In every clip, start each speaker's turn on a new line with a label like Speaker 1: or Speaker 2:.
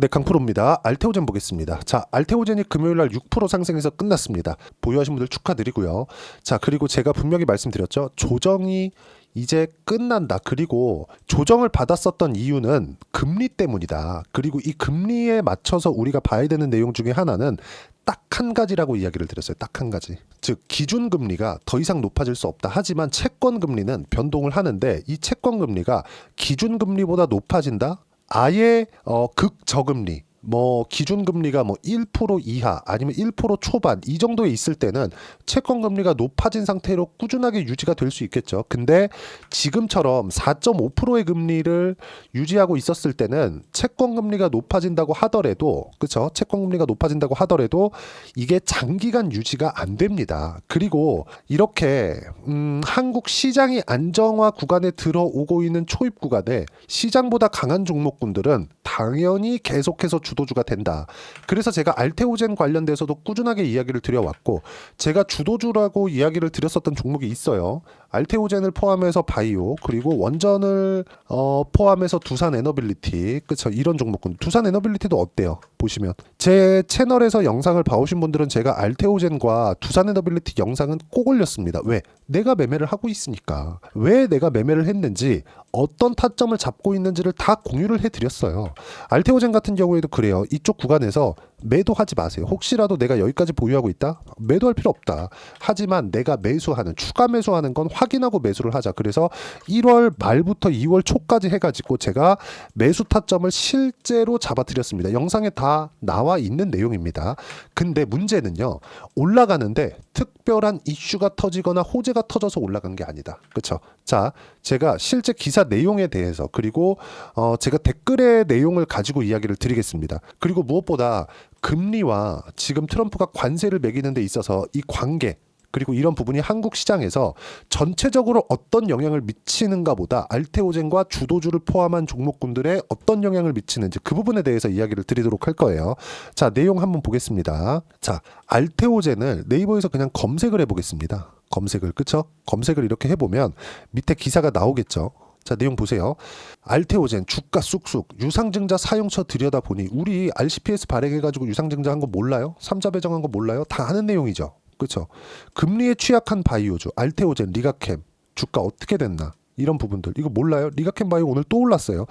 Speaker 1: 네, 강프로입니다. 알테오젠 보겠습니다. 자, 알테오젠이 금요일 날 6% 상승해서 끝났습니다. 보유하신 분들 축하드리고요. 자, 그리고 제가 분명히 말씀드렸죠. 조정이 이제 끝난다. 그리고 조정을 받았었던 이유는 금리 때문이다. 그리고 이 금리에 맞춰서 우리가 봐야 되는 내용 중에 하나는 딱 한 가지라고 이야기를 드렸어요. 딱 한 가지. 즉 기준 금리가 더 이상 높아질 수 없다. 하지만 채권 금리는 변동을 하는데 이 채권 금리가 기준 금리보다 높아진다. 아예 어 극저금리 뭐 기준 금리가 뭐 1% 이하 아니면 1% 초반 이 정도에 있을 때는 채권 금리가 높아진 상태로 꾸준하게 유지가 될 수 있겠죠. 근데 지금처럼 4.5%의 금리를 유지하고 있었을 때는 채권 금리가 높아진다고 하더라도 그렇죠? 채권 금리가 높아진다고 하더라도 이게 장기간 유지가 안 됩니다. 그리고 이렇게 음, 한국 시장이 안정화 구간에 들어오고 있는 초입 구간에 시장보다 강한 종목군들은 당연히 계속해서 주 도주가 된다. 그래서 제가 알테오젠 관련돼서도 꾸준하게 이야기를 드려왔고 제가 주도주라고 이야기를 드렸었던 종목이 있어요. 알테오젠을 포함해서 바이오 그리고 원전을 어, 포함해서 두산 에너빌리티 그쵸? 이런 종목군. 두산 에너빌리티도 어때요? 보시면. 제 채널에서 영상을 봐오신 분들은 제가 알테오젠과 두산 에너빌리티 영상은 꼭 올렸습니다. 왜? 내가 매매를 하고 있으니까. 왜 내가 매매를 했는지 어떤 타점을 잡고 있는지를 다 공유를 해드렸어요. 알테오젠 같은 경우에도 그래요. 이쪽 구간에서 매도하지 마세요. 혹시라도 내가 여기까지 보유하고 있다? 매도할 필요 없다. 하지만 내가 매수하는 추가 매수하는 건 확인하고 매수를 하자. 그래서 1월 말부터 2월 초까지 해가지고 제가 매수 타점을 실제로 잡아드렸습니다. 영상에 다 나와 있는 내용입니다. 근데 문제는요. 올라가는데 특별한 이슈가 터지거나 호재가 터져서 올라간 게 아니다. 그렇죠? 자, 제가 실제 기사 내용에 대해서 그리고 어 제가 댓글의 내용을 가지고 이야기를 드리겠습니다. 그리고 무엇보다 금리와 지금 트럼프가 관세를 매기는 데 있어서 이 관계 그리고 이런 부분이 한국 시장에서 전체적으로 어떤 영향을 미치는가 보다 알테오젠과 주도주를 포함한 종목군들의 어떤 영향을 미치는지 그 부분에 대해서 이야기를 드리도록 할 거예요. 자, 내용 한번 보겠습니다. 자, 알테오젠을 네이버에서 그냥 검색을 해보겠습니다. 검색을, 그쵸? 검색을 이렇게 해보면 밑에 기사가 나오겠죠. 자 내용 보세요. 알테오젠 주가 쑥쑥 유상증자 사용처 들여다 보니 우리 RCPS 발행해가지고 유상증자 한 거 몰라요? 삼자 배정한 거 몰라요? 다 아는 내용이죠. 그렇죠? 금리에 취약한 바이오주 알테오젠 리가캠 주가 어떻게 됐나? 이런 부분들 이거 몰라요? 리가캠 바이오 오늘 또 올랐어요.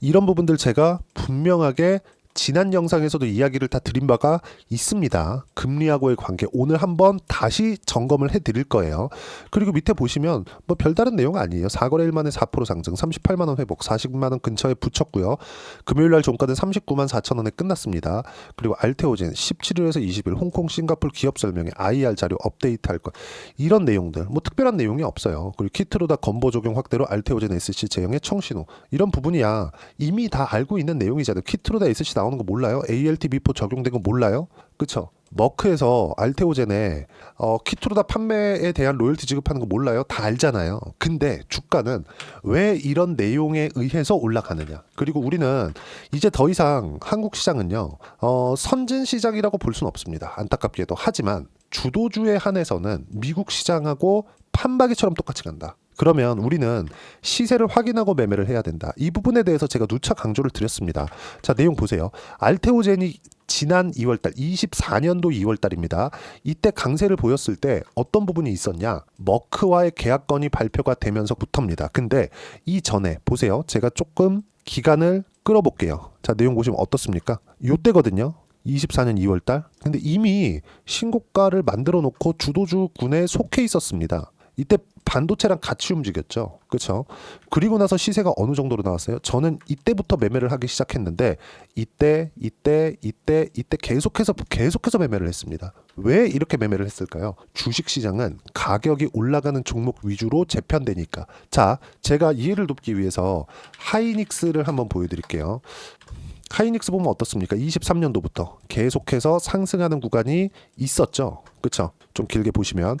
Speaker 1: 이런 부분들 제가 분명하게 지난 영상에서도 이야기를 다 드린 바가 있습니다. 금리하고의 관계 오늘 한번 다시 점검을 해 드릴 거예요. 그리고 밑에 보시면 뭐 별다른 내용 아니에요. 4거래일 만에 4% 상승, 38만 원 회복, 40만 원 근처에 붙였고요. 금요일 날 종가는 39만 4천 원에 끝났습니다. 그리고 알테오젠 17일에서 20일 홍콩 싱가폴 기업 설명회 IR 자료 업데이트 할 것 이런 내용들 뭐 특별한 내용이 없어요. 그리고 키트로다 건보 적용 확대로 알테오젠 SC 제형의 청신호 이런 부분이야 이미 다 알고 있는 내용이잖아요. 키트로다 SC 나오는 거 몰라요? ALT 비포 적용된 거 몰라요? 그쵸? 머크에서 알테오젠에 어, 키트로다 판매에 대한 로열티 지급하는 거 몰라요? 다 알잖아요. 근데 주가는 왜 이런 내용에 의해서 올라가느냐? 그리고 우리는 이제 더 이상 한국 시장은요, 어, 선진 시장이라고 볼 수는 없습니다. 안타깝게도. 하지만 주도주에 한해서는 미국 시장하고 판박이처럼 똑같이 간다. 그러면 우리는 시세를 확인하고 매매를 해야 된다. 이 부분에 대해서 제가 누차 강조를 드렸습니다. 자, 내용 보세요. 알테오젠이 지난 2월달, 24년도 2월달입니다. 이때 강세를 보였을 때 어떤 부분이 있었냐? 머크와의 계약건이 발표가 되면서부터입니다. 근데 이 전에 보세요. 제가 조금 기간을 끌어볼게요. 자, 내용 보시면 어떻습니까? 요때거든요. 24년 2월달. 근데 이미 신고가를 만들어 놓고 주도주 군에 속해 있었습니다. 이때 반도체랑 같이 움직였죠. 그렇죠? 그리고 나서 시세가 어느 정도로 나왔어요? 저는 이때부터 매매를 하기 시작했는데 이때 이때 이때 이때 계속해서 계속해서 매매를 했습니다. 왜 이렇게 매매를 했을까요? 주식 시장은 가격이 올라가는 종목 위주로 재편되니까. 자, 제가 이해를 돕기 위해서 하이닉스를 한번 보여 드릴게요. 하이닉스 보면 어떻습니까? 23년도부터 계속해서 상승하는 구간이 있었죠. 그렇죠? 좀 길게 보시면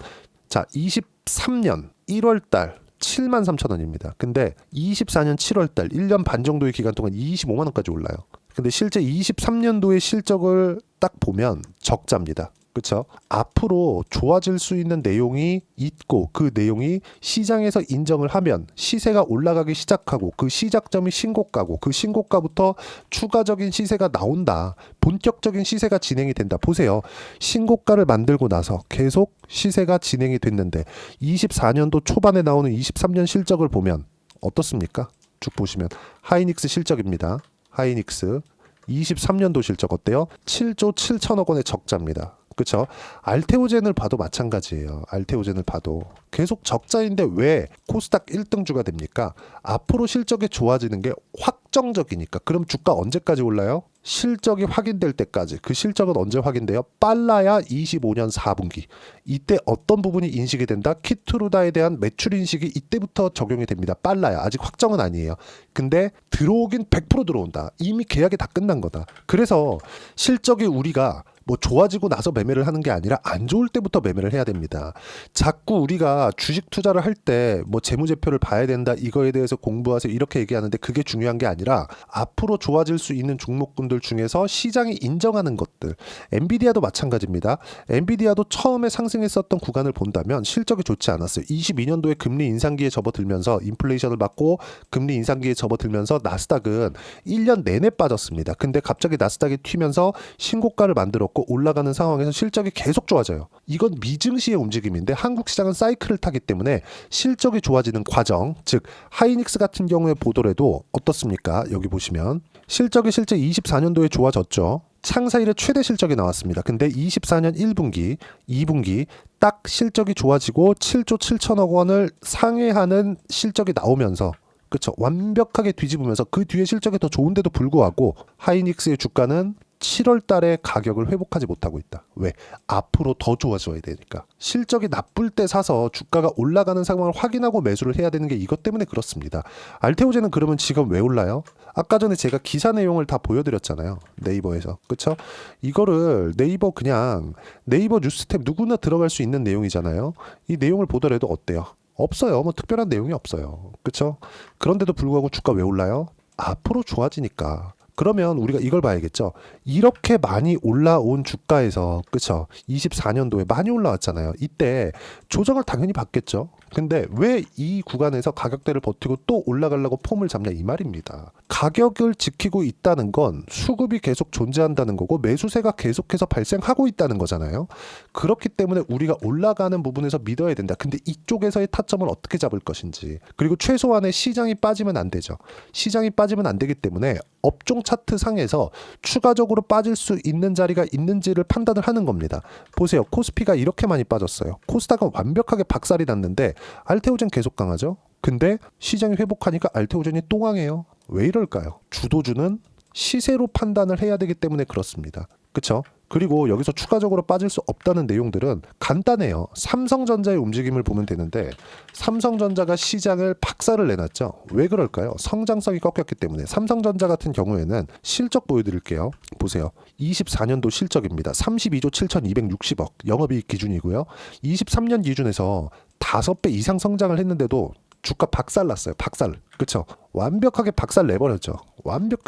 Speaker 1: 자, 23년 1월 달 7만 3천 원입니다. 근데 24년 7월 달 1년 반 정도의 기간 동안 25만 원까지 올라요. 근데 실제 23년도의 실적을 딱 보면 적자입니다. 그렇죠? 앞으로 좋아질 수 있는 내용이 있고 그 내용이 시장에서 인정을 하면 시세가 올라가기 시작하고 그 시작점이 신고가고 그 신고가부터 추가적인 시세가 나온다. 본격적인 시세가 진행이 된다. 보세요. 신고가를 만들고 나서 계속 시세가 진행이 됐는데 24년도 초반에 나오는 23년 실적을 보면 어떻습니까? 쭉 보시면 하이닉스 실적입니다. 하이닉스 23년도 실적 어때요? 7조 7천억 원의 적자입니다. 그렇죠? 알테오젠을 봐도 마찬가지예요. 알테오젠을 봐도 계속 적자인데 왜 코스닥 1등주가 됩니까? 앞으로 실적이 좋아지는 게 확정적이니까. 그럼 주가 언제까지 올라요? 실적이 확인될 때까지. 그 실적은 언제 확인돼요? 빨라야 25년 4분기. 이때 어떤 부분이 인식이 된다? 키트루다에 대한 매출 인식이 이때부터 적용이 됩니다. 빨라야. 아직 확정은 아니에요. 근데 들어오긴 100% 들어온다. 이미 계약이 다 끝난 거다. 그래서 실적이 우리가 뭐 좋아지고 나서 매매를 하는 게 아니라 안 좋을 때부터 매매를 해야 됩니다. 자꾸 우리가 주식 투자를 할 때 뭐 재무제표를 봐야 된다 이거에 대해서 공부하세요 이렇게 얘기하는데 그게 중요한 게 아니라 앞으로 좋아질 수 있는 종목군들 중에서 시장이 인정하는 것들 엔비디아도 마찬가지입니다. 엔비디아도 처음에 상승했었던 구간을 본다면 실적이 좋지 않았어요. 22년도에 금리 인상기에 접어들면서 인플레이션을 맞고 금리 인상기에 접어들면서 나스닥은 1년 내내 빠졌습니다. 근데 갑자기 나스닥이 튀면서 신고가를 만들었고 올라가는 상황에서 실적이 계속 좋아져요. 이건 미증시의 움직임인데 한국 시장은 사이클을 타기 때문에 실적이 좋아지는 과정, 즉 하이닉스 같은 경우에 보더라도 어떻습니까? 여기 보시면 실적이 실제 24년도에 좋아졌죠. 창사 일의 최대 실적이 나왔습니다. 근데 24년 1분기, 2분기 딱 실적이 좋아지고 7조 7천억 원을 상회하는 실적이 나오면서 그렇죠. 완벽하게 뒤집으면서 그 뒤에 실적이 더 좋은데도 불구하고 하이닉스의 주가는 7월 달에 가격을 회복하지 못하고 있다. 왜? 앞으로 더 좋아져야 되니까. 실적이 나쁠 때 사서 주가가 올라가는 상황을 확인하고 매수를 해야 되는 게 이것 때문에 그렇습니다. 알테오제는 그러면 지금 왜 올라요? 아까 전에 제가 기사 내용을 다 보여드렸잖아요. 네이버에서. 그쵸? 이거를 네이버 그냥 네이버 뉴스탭 누구나 들어갈 수 있는 내용이잖아요. 이 내용을 보더라도 어때요? 없어요. 뭐 특별한 내용이 없어요. 그쵸? 그런데도 불구하고 주가 왜 올라요? 앞으로 좋아지니까. 그러면 우리가 이걸 봐야겠죠. 이렇게 많이 올라온 주가에서 그쵸? 24년도에 많이 올라왔잖아요. 이때 조정을 당연히 받겠죠. 근데 왜 이 구간에서 가격대를 버티고 또 올라가려고 폼을 잡냐 이 말입니다. 가격을 지키고 있다는 건 수급이 계속 존재한다는 거고 매수세가 계속해서 발생하고 있다는 거잖아요. 그렇기 때문에 우리가 올라가는 부분에서 믿어야 된다. 근데 이쪽에서의 타점을 어떻게 잡을 것인지 그리고 최소한의 시장이 빠지면 안 되죠. 시장이 빠지면 안 되기 때문에 업종 차트 상에서 추가적으로 빠질 수 있는 자리가 있는지를 판단을 하는 겁니다. 보세요. 코스피가 이렇게 많이 빠졌어요. 코스닥은 완벽하게 박살이 났는데 알테오젠 계속 강하죠. 근데 시장이 회복하니까 알테오젠이 또 강해요. 왜 이럴까요? 주도주는 시세로 판단을 해야 되기 때문에 그렇습니다. 그쵸? 그리고 여기서 추가적으로 빠질 수 없다는 내용들은 간단해요. 삼성전자의 움직임을 보면 되는데 삼성전자가 시장을 박살을 내놨죠. 왜 그럴까요? 성장성이 꺾였기 때문에 삼성전자 같은 경우에는 실적 보여드릴게요. 보세요. 24년도 실적입니다. 32조 7,260억 영업이익 기준이고요. 23년 기준에서 5배 이상 성장을 했는데도 주가 박살 났어요. 박살. 그쵸? 완벽하게 박살 내버렸죠. 완벽,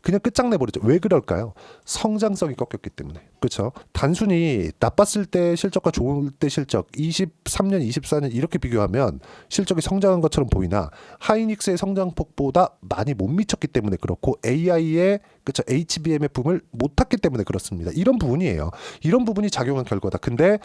Speaker 1: 그냥 끝장내 버렸죠. 왜 그럴까요? 성장성이 꺾였기 때문에. 그쵸? 단순히 나빴을 때 실적과 좋을 때 실적, 23년, 24년 이렇게 비교하면 실적이 성장한 것처럼 보이나 하이닉스의 성장폭보다 많이 못 미쳤기 때문에 그렇고 AI의 그쵸? HBM의 붐을 못 탔기 때문에 그렇습니다. 이런 부분이에요. 이런 부분이 작용한 결과다. 근데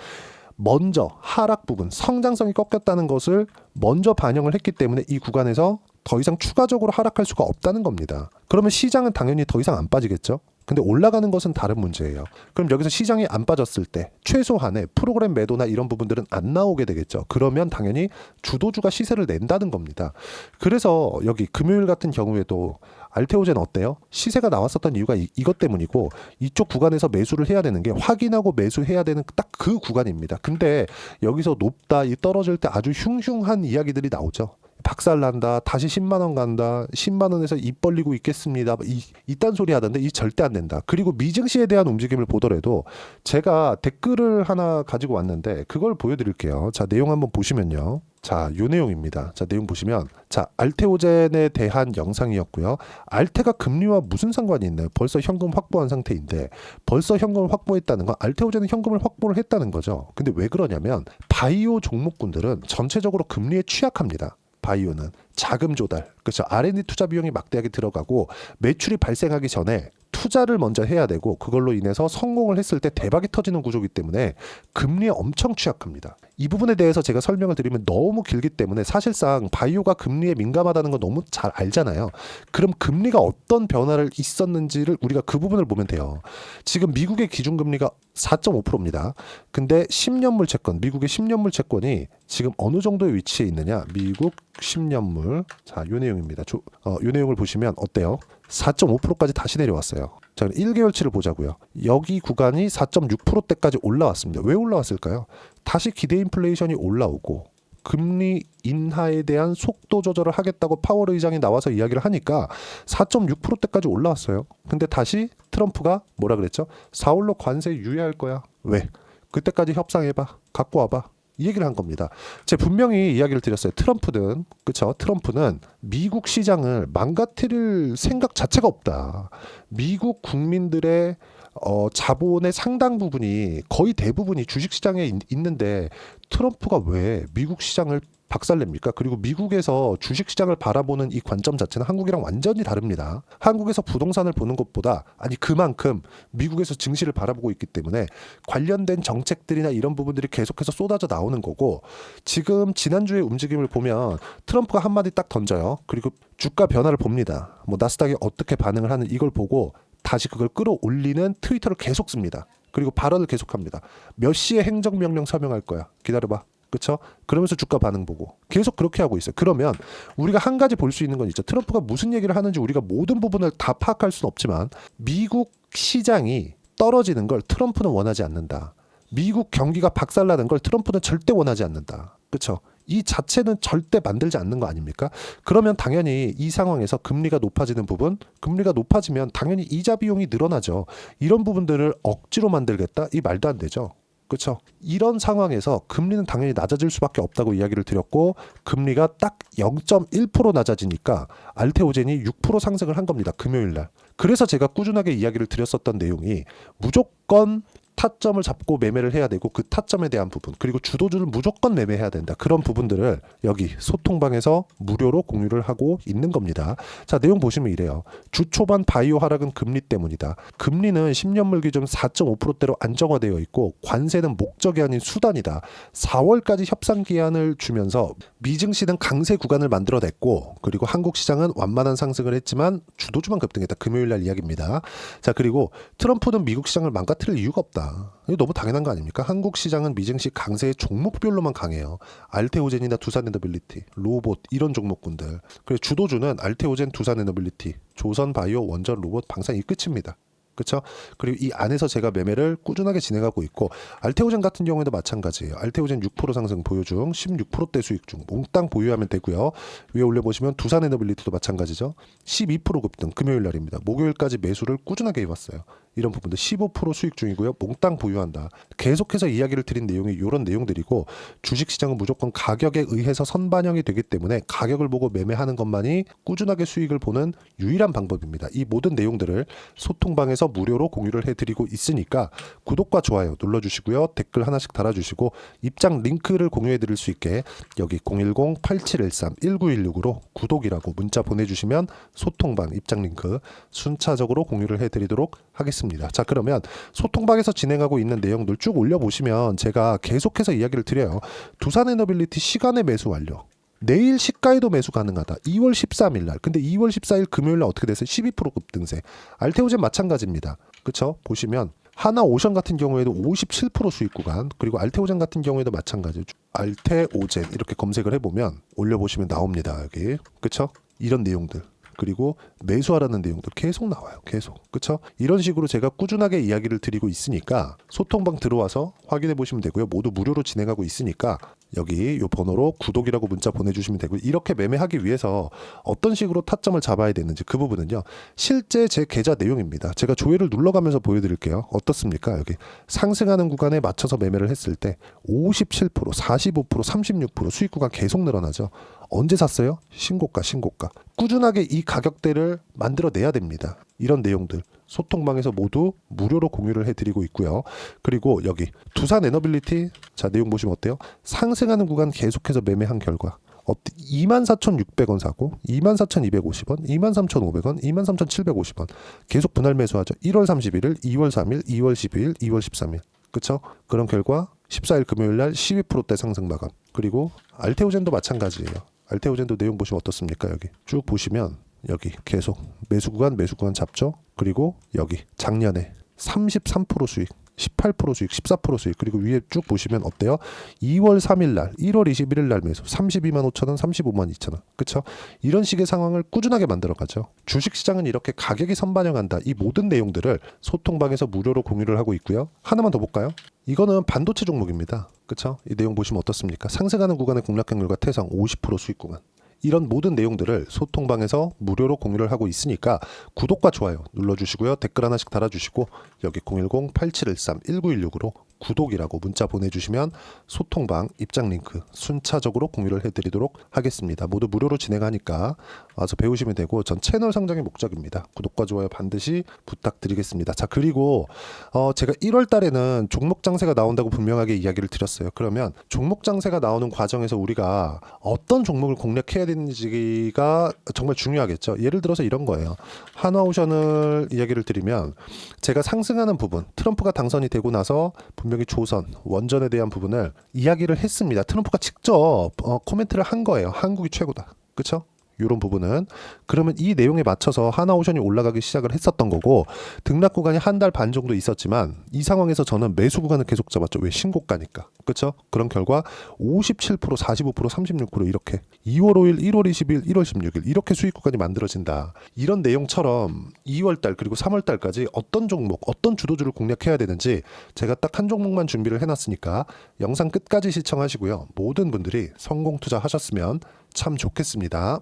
Speaker 1: 먼저 하락 부분, 성장성이 꺾였다는 것을 먼저 반영을 했기 때문에 이 구간에서 더 이상 추가적으로 하락할 수가 없다는 겁니다. 그러면 시장은 당연히 더 이상 안 빠지겠죠? 근데 올라가는 것은 다른 문제예요. 그럼 여기서 시장이 안 빠졌을 때 최소한의 프로그램 매도나 이런 부분들은 안 나오게 되겠죠. 그러면 당연히 주도주가 시세를 낸다는 겁니다. 그래서 여기 금요일 같은 경우에도 알테오젠 어때요? 시세가 나왔었던 이유가 이, 이것 때문이고 이쪽 구간에서 매수를 해야 되는 게 확인하고 매수해야 되는 딱 그 구간입니다. 근데 여기서 높다, 이 떨어질 때 아주 흉흉한 이야기들이 나오죠. 박살 난다. 다시 10만 원 간다. 10만 원에서 입 벌리고 있겠습니다. 이 이딴 소리 하던데 이 절대 안 된다. 그리고 미증시에 대한 움직임을 보더라도 제가 댓글을 하나 가지고 왔는데 그걸 보여드릴게요. 자 내용 한번 보시면요. 자, 요 내용입니다. 자, 내용 보시면 자, 알테오젠에 대한 영상이었고요. 알테가 금리와 무슨 상관이 있나요? 벌써 현금 확보한 상태인데 벌써 현금을 확보했다는 건 알테오젠은 현금을 확보를 했다는 거죠. 근데 왜 그러냐면 바이오 종목군들은 전체적으로 금리에 취약합니다. 바이오는 자금 조달, 그렇죠. R&D 투자 비용이 막대하게 들어가고 매출이 발생하기 전에 투자를 먼저 해야 되고 그걸로 인해서 성공을 했을 때 대박이 터지는 구조이기 때문에 금리에 엄청 취약합니다. 이 부분에 대해서 제가 설명을 드리면 너무 길기 때문에 사실상 바이오가 금리에 민감하다는 거 너무 잘 알잖아요. 그럼 금리가 어떤 변화를 있었는지를 우리가 그 부분을 보면 돼요. 지금 미국의 기준금리가 4.5%입니다. 근데 10년물 채권, 미국의 10년물 채권이 지금 어느 정도의 위치에 있느냐? 미국 10년물. 자, 요 내용입니다. 조, 어, 요 내용을 보시면 어때요? 4.5%까지 다시 내려왔어요. 자, 1개월치를 보자고요. 여기 구간이 4.6%대까지 올라왔습니다. 왜 올라왔을까요? 다시 기대 인플레이션이 올라오고 금리 인하에 대한 속도 조절을 하겠다고 파월 의장이 나와서 이야기를 하니까 4.6%대까지 올라왔어요. 근데 다시 트럼프가 뭐라 그랬죠? 4월로 관세 유예할 거야. 왜? 그때까지 협상해봐. 갖고 와봐. 이 얘기를 한 겁니다. 제가 분명히 이야기를 드렸어요. 트럼프는 그쵸? 트럼프는 미국 시장을 망가뜨릴 생각 자체가 없다. 미국 국민들의 어, 자본의 상당 부분이 거의 대부분이 주식 시장에 있, 있는데 트럼프가 왜 미국 시장을 박살냅니까? 그리고 미국에서 주식 시장을 바라보는 이 관점 자체는 한국이랑 완전히 다릅니다. 한국에서 부동산을 보는 것보다 아니 그만큼 미국에서 증시를 바라보고 있기 때문에 관련된 정책들이나 이런 부분들이 계속해서 쏟아져 나오는 거고 지금 지난주의 움직임을 보면 트럼프가 한마디 딱 던져요. 그리고 주가 변화를 봅니다. 뭐 나스닥이 어떻게 반응을 하는 이걸 보고 다시 그걸 끌어올리는 트위터를 계속 씁니다. 그리고 발언을 계속합니다. 몇 시에 행정명령 서명할 거야. 기다려봐. 그렇죠? 그러면서 주가 반응 보고 계속 그렇게 하고 있어요. 그러면 우리가 한 가지 볼 수 있는 건 있죠. 트럼프가 무슨 얘기를 하는지 우리가 모든 부분을 다 파악할 수는 없지만 미국 시장이 떨어지는 걸 트럼프는 원하지 않는다. 미국 경기가 박살나는 걸 트럼프는 절대 원하지 않는다. 그렇죠? 이 자체는 절대 만들지 않는 거 아닙니까? 그러면 당연히 이 상황에서 금리가 높아지는 부분, 금리가 높아지면 당연히 이자 비용이 늘어나죠. 이런 부분들을 억지로 만들겠다? 이 말도 안 되죠. 그렇죠. 이런 상황에서 금리는 당연히 낮아질 수밖에 없다고 이야기를 드렸고 금리가 딱 0.1% 낮아지니까 알테오젠이 6% 상승을 한 겁니다. 금요일 날. 그래서 제가 꾸준하게 이야기를 드렸었던 내용이 무조건 타점을 잡고 매매를 해야 되고 그 타점에 대한 부분 그리고 주도주를 무조건 매매해야 된다. 그런 부분들을 여기 소통방에서 무료로 공유를 하고 있는 겁니다. 자 내용 보시면 이래요. 주 초반 바이오 하락은 금리 때문이다. 금리는 10년 물 기준 4.5%대로 안정화되어 있고 관세는 목적이 아닌 수단이다. 4월까지 협상 기한을 주면서 미증시는 강세 구간을 만들어냈고 그리고 한국 시장은 완만한 상승을 했지만 주도주만 급등했다. 금요일 날 이야기입니다. 자 그리고 트럼프는 미국 시장을 망가뜨릴 이유가 없다 이거 너무 당연한 거 아닙니까? 한국 시장은 미증시 강세의 종목별로만 강해요. 알테오젠이나 두산에너빌리티, 로봇 이런 종목군들. 그리고 주도주는 알테오젠, 두산에너빌리티, 조선바이오, 원전, 로봇, 방산 이 끝입니다. 그렇죠? 그리고 이 안에서 제가 매매를 꾸준하게 진행하고 있고 알테오젠 같은 경우에도 마찬가지예요. 알테오젠 6% 상승 보유 중 16%대 수익 중 몽땅 보유하면 되고요. 위에 올려 보시면 두산에너빌리티도 마찬가지죠. 12% 급등 금요일 날입니다. 목요일까지 매수를 꾸준하게 해왔어요. 이런 부분들 15% 수익 중이고요. 몽땅 보유한다. 계속해서 이야기를 드린 내용이 이런 내용들이고 주식 시장은 무조건 가격에 의해서 선반영이 되기 때문에 가격을 보고 매매하는 것만이 꾸준하게 수익을 보는 유일한 방법입니다. 이 모든 내용들을 소통방에서 무료로 공유를 해드리고 있으니까 구독과 좋아요 눌러주시고요. 댓글 하나씩 달아주시고 입장 링크를 공유해드릴 수 있게 여기 010-8713-1916으로 구독이라고 문자 보내주시면 소통방 입장 링크 순차적으로 공유를 해드리도록 하겠습니다. 자 그러면 소통방에서 진행하고 있는 내용들 쭉 올려보시면 제가 계속해서 이야기를 드려요. 두산 에너빌리티 시간의 매수 완료. 내일 시가에도 매수 가능하다. 2월 13일 날. 근데 2월 14일 금요일 날 어떻게 됐어요? 12% 급등세. 알테오젠 마찬가지입니다. 그쵸? 보시면 하나 오션 같은 경우에도 57% 수익 구간 그리고 알테오젠 같은 경우에도 마찬가지 알테오젠 이렇게 검색을 해보면 올려보시면 나옵니다 여기 그쵸 이런 내용들 그리고 매수하라는 내용도 계속 나와요. 계속. 그쵸? 이런 식으로 제가 꾸준하게 이야기를 드리고 있으니까 소통방 들어와서 확인해 보시면 되고요. 모두 무료로 진행하고 있으니까 여기 요 번호로 구독이라고 문자 보내주시면 되고요. 이렇게 매매하기 위해서 어떤 식으로 타점을 잡아야 되는지 그 부분은요. 실제 제 계좌 내용입니다. 제가 조회를 눌러가면서 보여드릴게요. 어떻습니까? 여기 상승하는 구간에 맞춰서 매매를 했을 때 57%, 45%, 36% 수익 구간 계속 늘어나죠. 언제 샀어요? 신고가, 신고가. 꾸준하게 이 가격대를 만들어내야 됩니다. 이런 내용들 소통방에서 모두 무료로 공유를 해드리고 있고요. 그리고 여기 두산 에너빌리티 자 내용 보시면 어때요? 상승하는 구간 계속해서 매매한 결과 24,600원 사고 24,250원, 23,500원, 23,750원 계속 분할 매수하죠. 1월 31일, 2월 3일, 2월 12일, 2월 13일. 그쵸? 그런 결과 14일 금요일 날 12%대 상승 마감. 그리고 알테오젠도 마찬가지예요. 알테오젠도 내용 보시면 어떻습니까? 여기 쭉 보시면 여기 계속 매수 구간 매수 구간 잡죠. 그리고 여기 작년에 33% 수익, 18% 수익, 14% 수익 그리고 위에 쭉 보시면 어때요? 2월 3일 날, 1월 21일 날 매수 32만 5천 원, 35만 2천 원. 그렇죠? 이런 식의 상황을 꾸준하게 만들어 가죠. 주식 시장은 이렇게 가격이 선반영한다. 이 모든 내용들을 소통방에서 무료로 공유를 하고 있고요. 하나만 더 볼까요? 이거는 반도체 종목입니다. 그렇죠? 이 내용 보시면 어떻습니까? 상승하는 구간의 공략경률과 태성 50% 수익 구간. 이런 모든 내용들을 소통방에서 무료로 공유를 하고 있으니까 구독과 좋아요 눌러주시고요. 댓글 하나씩 달아주시고 여기 010-8713-1916으로 구독이라고 문자 보내주시면 소통방 입장 링크 순차적으로 공유를 해드리도록 하겠습니다. 모두 무료로 진행하니까 와서 배우시면 되고 전 채널 성장의 목적입니다. 구독과 좋아요 반드시 부탁드리겠습니다. 자 그리고 어, 제가 1월 달에는 종목 장세가 나온다고 분명하게 이야기를 드렸어요. 그러면 종목 장세가 나오는 과정에서 우리가 어떤 종목을 공략해야 되는지가 정말 중요하겠죠. 예를 들어서 이런 거예요. 한화오션을 이야기를 드리면 제가 상승하는 부분, 트럼프가 당선이 되고 나서 분명히 조선, 원전에 대한 부분을 이야기를 했습니다. 트럼프가 직접 어, 코멘트를 한 거예요. 한국이 최고다. 그렇죠? 이런 부분은 그러면 이 내용에 맞춰서 하나오션이 올라가기 시작을 했었던 거고 등락 구간이 한 달 반 정도 있었지만 이 상황에서 저는 매수 구간을 계속 잡았죠. 왜 신고가니까. 그렇죠? 그런 결과 57%, 45%, 36% 이렇게 2월 5일, 1월 20일, 1월 16일 이렇게 수익 구간이 만들어진다. 이런 내용처럼 2월 달 그리고 3월 달까지 어떤 종목, 어떤 주도주를 공략해야 되는지 제가 딱 한 종목만 준비를 해놨으니까 영상 끝까지 시청하시고요. 모든 분들이 성공 투자하셨으면 참 좋겠습니다.